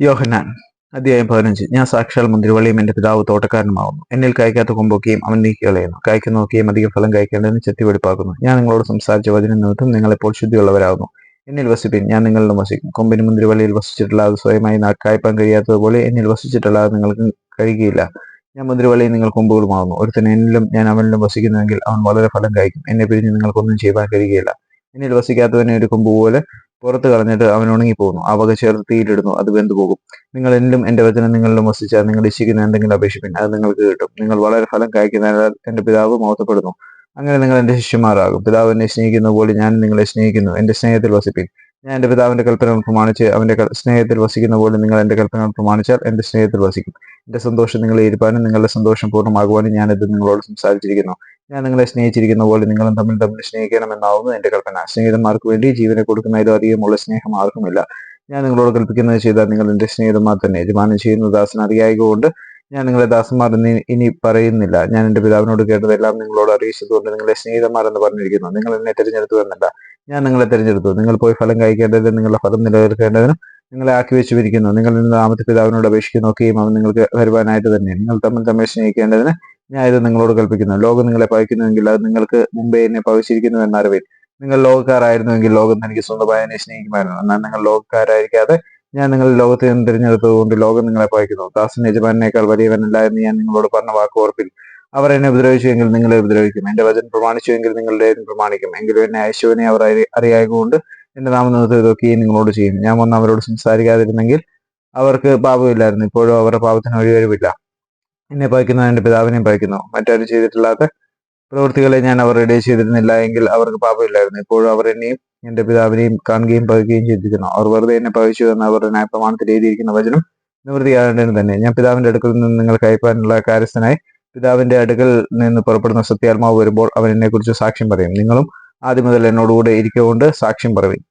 യോഹന്നാൻ അധ്യായം പതിനഞ്ച്. ഞാൻ സാക്ഷാൽ മുന്തിരിവള്ളിയും എന്റെ പിതാവ് തോട്ടക്കാരനുമാവുന്നു. എന്നിൽ കായ്ക്കാത്ത കൊമ്പൊക്കെയും അവൻ നീക്കി കളയുന്നു കായ്ക്കുന്ന നോക്കിയും അധികം ഫലം കായ്ക്കേണ്ടതിന് ചെത്തി വെടിപ്പാക്കുന്നു. ഞാൻ നിങ്ങളോട് സംസാരിച്ച വചന നിമിത്തം നിങ്ങൾ ഇപ്പോൾ ശുദ്ധിയുള്ളവരാകുന്നു. എന്നിൽ വസിപ്പിൻ ഞാൻ നിങ്ങളിലും വസിക്കും. കൊമ്പിന് മുന്തിരിവള്ളിയിൽ വസിച്ചിട്ടുള്ളത് സ്വയമായി നാ- കായ്പാൻ കഴിയാത്തതുപോലെ എന്നിൽ വസിച്ചിട്ടുള്ളത് നിങ്ങൾക്ക് കഴിയുകയില്ല. ഞാൻ മുന്തിരിവള്ളിയിൽ നിങ്ങൾ കൊമ്പുകളുമാകുന്നു ഒരുത്തൻ എന്നിലും ഞാൻ അവനിലും വസിക്കുന്നുവെങ്കിൽ അവൻ വളരെ ഫലം കായ്ക്കും. എന്നെ പിരിഞ്ഞ് നിങ്ങൾക്കൊന്നും ചെയ്യാൻ കഴിയുകയില്ല. എന്നിൽ വസിക്കാത്തവനെ ഒരു കൊമ്പ് പോലെ പുറത്ത് കളഞ്ഞിട്ട് അവൻ ഉണങ്ങിപ്പോകുന്നു. ആ വക ചേർത്ത് തീയിലിടുന്നു. അത് വെന്തുപോകും നിങ്ങൾ എന്നിലും എന്റെ വചനം നിങ്ങളിലും വസിച്ചാൽ നിങ്ങൾ ഇച്ഛിക്കുന്ന എന്തെങ്കിലും അപേക്ഷിപ്പിൻ. അത് നിങ്ങൾക്ക് കിട്ടും. നിങ്ങൾ വളരെ ഫലം കായ്ക്കുന്നതിനാൽ എന്റെ പിതാവ് മോത്തപ്പെടുന്നു അങ്ങനെ നിങ്ങൾ എന്റെ ശിഷ്യന്മാരാകും. പിതാവ് എന്നെ സ്നേഹിക്കുന്ന പോലെ ഞാൻ നിങ്ങളെ സ്നേഹിക്കുന്നു. എന്റെ സ്നേഹത്തിൽ വസിപ്പിൻ. ഞാൻ എന്റെ പിതാവിന്റെ കൽപ്പന പ്രമാണിച്ച് അവന്റെ സ്നേഹത്തിൽ വസിക്കുന്ന പോലെ നിങ്ങൾ എന്റെ കൽപ്പന പ്രമാണിച്ചാൽ എന്റെ സ്നേഹത്തിൽ വസിക്കും. എന്റെ സന്തോഷം നിങ്ങളെ ഇരുപ്പാനും നിങ്ങളുടെ സന്തോഷം പൂർണമാകുവാനും ഞാൻ ഇത് നിങ്ങളോട് സംസാരിച്ചിരിക്കുന്നു. ഞാൻ നിങ്ങളെ സ്നേഹിച്ചിരിക്കുന്ന പോലെ നിങ്ങളും തമ്മിൽ തമ്മിൽ സ്നേഹിക്കണമെന്നാവുന്നു. എന്റെ കൽപ്പന. സ്നേഹിതന്മാർക്ക് വേണ്ടി ജീവനെ കൊടുക്കുന്നതിലും അധികമുള്ള സ്നേഹം ആർക്കുമില്ല. ഞാൻ നിങ്ങളോട് കൽപ്പിക്കുന്നത് ചെയ്താൽ നിങ്ങൾ എന്റെ സ്നേഹിതന്മാർ തന്നെ യജമാനം ചെയ്യുന്ന ദാസൻ അറിയായതുകൊണ്ട് ഞാൻ നിങ്ങളെ ദാസന്മാർ ഇനി പറയുന്നില്ല. ഞാൻ എന്റെ പിതാവിനോട് കേട്ടതെല്ലാം നിങ്ങളോട് അറിയിച്ചതുകൊണ്ട് നിങ്ങളെ സ്നേഹിതന്മാർ എന്ന് പറഞ്ഞിരിക്കുന്നു. നിങ്ങൾ എന്നെ തിരഞ്ഞെടുത്തു എന്നല്ല. ഞാൻ നിങ്ങളെ തിരഞ്ഞെടുത്തു. നിങ്ങൾ പോയി ഫലം കഴിക്കേണ്ടതിന് നിങ്ങളുടെ ഫലം നിലനിൽക്കേണ്ടതിനും നിങ്ങളെ ആക്കി വെച്ചിരിക്കുന്നു നിങ്ങൾ നാമത്തെ പിതാവിനോട് അപേക്ഷിക്കുന്നൊക്കെയും അവൻ നിങ്ങൾക്ക് വരുവാനായിട്ട് തന്നെ. നിങ്ങൾ തമ്മിൽ തമ്മിൽ സ്നേഹിക്കേണ്ടതിന് ഞാൻ ഇത് നിങ്ങളോട് കൽപ്പിക്കുന്നു. ലോകം നിങ്ങളെ പകയ്ക്കുന്നുവെങ്കിൽ അത് നിങ്ങൾക്ക് മുമ്പേ എന്നെ പകച്ചിരിക്കുന്നു എന്നറിവിൽ നിങ്ങൾ ലോകക്കാരായിരുന്നുവെങ്കിൽ ലോകം തനിക്ക് സ്വന്തമായി എന്നെ സ്നേഹിക്കുമായിരുന്നു. എന്നാൽ നിങ്ങൾ ലോകക്കാരായിരിക്കാതെ ഞാൻ നിങ്ങൾ ലോകത്തിൽ നിന്ന് തിരഞ്ഞെടുത്തതുകൊണ്ട് ലോകം നിങ്ങളെ പകയ്ക്കുന്നു ദാസൻ യജമാനേക്കാൾ വലിയവനല്ല എന്ന് ഞാൻ നിങ്ങളോട് പറഞ്ഞ വാക്ക് ഓർപ്പിൽ അവർ എന്നെ ഉപദ്രവിച്ചുവെങ്കിൽ നിങ്ങളെ ഉപദ്രവിക്കും. എന്റെ വചനം പ്രമാണിച്ചുവെങ്കിൽ നിങ്ങളുടെ പ്രമാണിക്കും. എങ്കിലും എന്നെ അയച്ചവനെ അവർ അറി- അറിയായതുകൊണ്ട് എന്റെ നാമനിർത്തം ഇതൊക്കെയും നിങ്ങളോട് ചെയ്യും ഞാൻ വന്ന് അവരോട് സംസാരിക്കാതിരുന്നെങ്കിൽ അവർക്ക് പാപമില്ലായിരുന്നു. ഇപ്പോഴും അവരുടെ പാപത്തിന് വഴിവരുമില്ല. എന്നെ പയക്കുന്ന എന്റെ പിതാവിനെയും പയക്കുന്നു മറ്റാരും ചെയ്തിട്ടില്ലാത്ത പ്രവൃത്തികളെ ഞാൻ അവർ ഇടയിൽ ചെയ്തിരുന്നില്ല എങ്കിൽ അവർക്ക് പാപമില്ലായിരുന്നു. ഇപ്പോഴും അവർ എന്നെയും എന്റെ പിതാവിനെയും കാണുകയും പകയ്ക്കുകയും ചെയ്തിരിക്കുന്നു. അവർ വെറുതെ എന്നെ പകച്ചു എന്ന് അവരുടെ ന്യായപ്രമാണത്തിൽ എഴുതിയിരിക്കുന്ന വചനം നിവൃത്തിയാകേണ്ടതിന് തന്നെ. ഞാൻ പിതാവിന്റെ അടുക്കൽ നിന്ന് നിങ്ങൾക്ക് അയപ്പാനുള്ള കാര്യസ്ഥനായി പിതാവിന്റെ അടുക്കൽ നിന്ന് പുറപ്പെടുന്ന സത്യാത്മാവ് വരുമ്പോൾ അവൻ എന്നെ കുറിച്ച് സാക്ഷ്യം പറയും. നിങ്ങളും ആദ്യം മുതൽ എന്നോടുകൂടെ ഇരിക്കുകൊണ്ട് സാക്ഷ്യം പറയും.